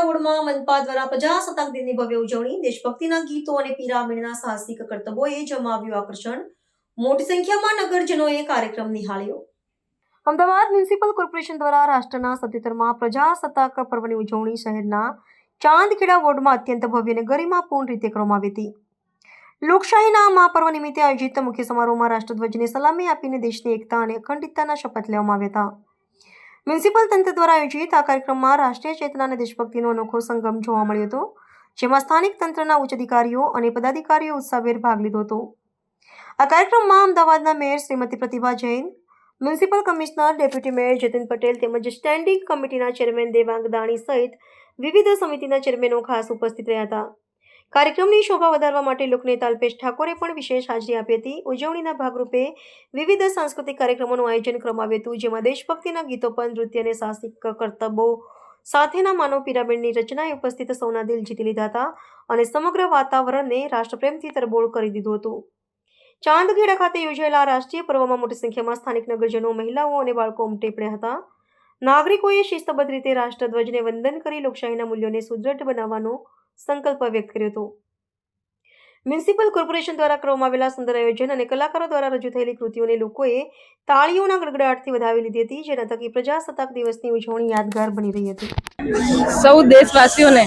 વોર્ડમાં મનપા દ્વારા પ્રજાસત્તાક દિનની ભવ્ય ઉજવણી દેશભક્તિના ગીતો અને પિરામિડના સાહસિક કરતબોએ જમાવ્યું આકર્ષણ મોટી સંખ્યામાં નગરજનોએ કાર્યક્રમ નિહાળ્યો. અમદાવાદ મ્યુનિસિપલ કોર્પોરેશન દ્વારા રાષ્ટ્રના સત્યોતેરમાં પ્રજાસત્તાક પર્વની ઉજવણી શહેરના ચાંદખેડા વોર્ડમાં અત્યંત ભવ્ય અને ગરિમાપૂર્ણ રીતે કરવામાં આવી હતી. લોકશાહીના મહાપર્વ નિમિત્તે આયોજિત મુખ્ય સમારોહમાં રાષ્ટ્રધ્વજને સલામી આપીને દેશની એકતા અને અખંડિતતાના શપથ લેવામાં આવ્યા હતા. મ્યુનિસિપલ તંત્ર દ્વારા આયોજિત આ કાર્યક્રમમાં રાષ્ટ્રીય ચેતના દેશભક્તિનો અનોખો સંગમ જોવા મળ્યો હતો, જેમાં સ્થાનિક તંત્રના ઉચ્ચ અધિકારીઓ અને પદાધિકારીઓ ઉત્સાહભેર ભાગ લીધો હતો. આ કાર્યક્રમમાં અમદાવાદના mayor Shrimati Pratibha Jain, municipal commissioner deputy mayor Jatin Patel તેમજ સ્ટેન્ડિંગ કમિટીના ચેરમેન દેવાંગ દાણી સહિત વિવિધ સમિતિના ચેરમેનો ખાસ ઉપસ્થિત રહ્યા હતા. કાર્યક્રમની શોભા વધારવા માટે લોકનેતા અલ્પેશ ઠાકોરે પણ વિશેષ હાજરી આપી હતી. ઉજવણીના ભાગરૂપે વિવિધ સાંસ્કૃતિક કાર્યક્રમોનું આયોજન કરવામાં આવ્યું હતું, જેમાં દેશભક્તિના ગીતો પર નૃત્ય અને સાહસિક કરતબો સાથેના માનવ પિરામિડની રચનાએ ઉપસ્થિત સૌના દિલ જીતી લીધા હતા અને સમગ્ર વાતાવરણને રાષ્ટ્રપ્રેમથી તરબોળ કરી દીધું હતું. ચાંદખેડા ખાતે યોજાયેલા રાષ્ટ્રીય પર્વમાં મોટી સંખ્યામાં સ્થાનિક નગરજનો, મહિલાઓ અને બાળકો ઉમટી પડ્યા હતા. નાગરિકોએ શિસ્તબદ્ધ રીતે રાષ્ટ્રધ્વજને વંદન કરી લોકશાહીના મૂલ્યોને સુદૃઢ બનાવવાનો સંકલ્પ વ્યક્ત કર્યો હતો. મ્યુનિસિપલ કોર્પોરેશન દ્વારા કરવામાં આવેલા સુંદર આયોજન અને કલાકારો દ્વારા રજૂ થયેલી કૃતિઓને લોકોએ તાળીઓના ગડગડાટથી વધાવી લીધી હતી, જેના થકી પ્રજાસત્તાક દિવસની ઉજવણી યાદગાર બની રહી હતી. સૌ દેશવાસીઓને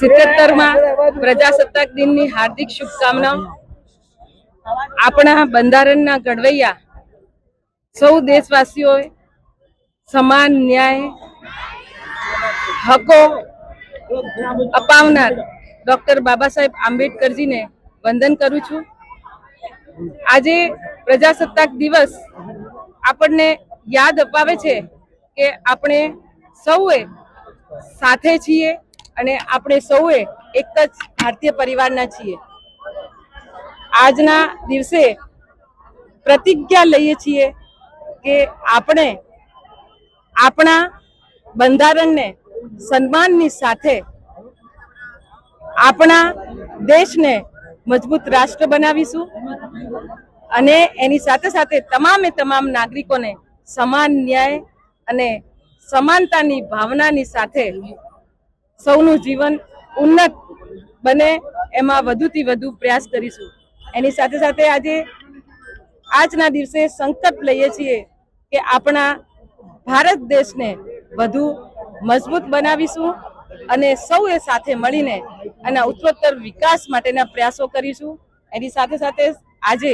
સિત્તેરમાં પ્રજાસત્તાક દિનની હાર્દિક શુભકામનાઓ. આપણા બંધારણના ઘડવૈયા સૌ દેશવાસીઓએ સમાન ન્યાય, હકો અપાવનાર ડોક્ટર બાબા સાહેબ આંબેડકરજીને વંદન કરું છું. આજે પ્રજાસત્તાક દિવસ આપણને યાદ અપાવે છે કે આપણે સૌએ સાથે છીએ અને આપણે સૌએ એક જ ભારતીય પરિવારના છીએ. આજના દિવસે પ્રતિજ્ઞા લઈએ છીએ કે આપણે આપણા બંધારણને સન્માનની સાથે આપણા દેશને મજબૂત રાષ્ટ્ર બનાવીશું અને એની સાથે સાથે તમામે તમામ નાગરિકોને સમાન ન્યાય અને સમાનતાની ભાવનાની સાથે સૌનું જીવન ઉન્નત બને એમાં વધુથી વધુ પ્રયાસ કરીશું. એની સાથે સાથે આજે આજના દિવસે સંકલ્પ લઈએ છીએ કે આપણા ભારત દેશને વધુ મજબૂત બનાવીશું અને સૌએ સાથે મળીને એના ઉત્તરોત્તર વિકાસ માટેના પ્રયાસો કરીશું. એની સાથે સાથે આજે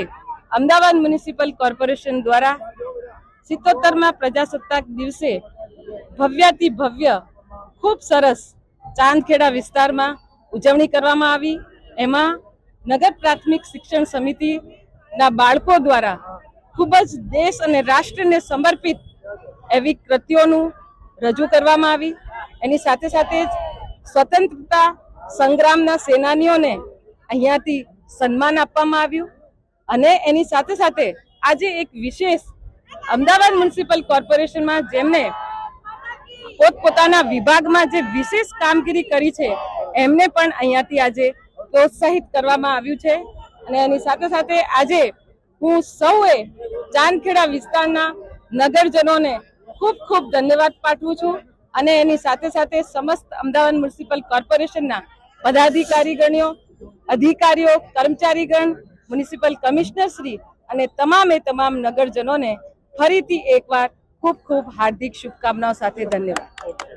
અમદાવાદ મ્યુનિસિપલ કોર્પોરેશન દ્વારા સિત્તોતેરમાં પ્રજાસત્તાક દિવસે ભવ્યાતિ ભવ્ય, ખૂબ સરસ ચાંદખેડા વિસ્તારમાં ઉજવણી કરવામાં આવી. એમાં નગર પ્રાથમિક શિક્ષણ સમિતિના બાળકો દ્વારા ખૂબ જ દેશ અને રાષ્ટ્રને સમર્પિત એવી કૃતિઓનું રજૂ કરવામાં આવી. એની સાથે સાથે જ સ્વતંત્રતા સંગ્રામના સેનાનીઓને અહીંયાથી સન્માન આપવામાં આવ્યું અને એની સાથે સાથે આજે એક વિશેષ અમદાવાદ મ્યુનિસિપલ કોર્પોરેશનમાં જેમને પોતપોતાના વિભાગમાં જે વિશેષ કામગીરી કરી છે, એમને પણ અહીંયાથી આજે પ્રોત્સાહિત કરવામાં આવ્યું છે. અને એની સાથે સાથે આજે હું સૌએ ચાંદખેડા વિસ્તારના નગરજનોને ખૂબ ખૂબ ધન્યવાદ પાઠવું છું અને એની સાથે સાથે સમસ્ત અમદાવાદ મ્યુનિસિપલ કોર્પોરેશનના પદાધિકારીગણો અધિકારીઓ, કર્મચારીગણ, મ્યુનિસિપલ કમિશનર શ્રી અને તમામે તમામ નગરજનોને ફરીથી એકવાર ખૂબ ખૂબ હાર્દિક શુભકામનાઓ સાથે ધન્યવાદ.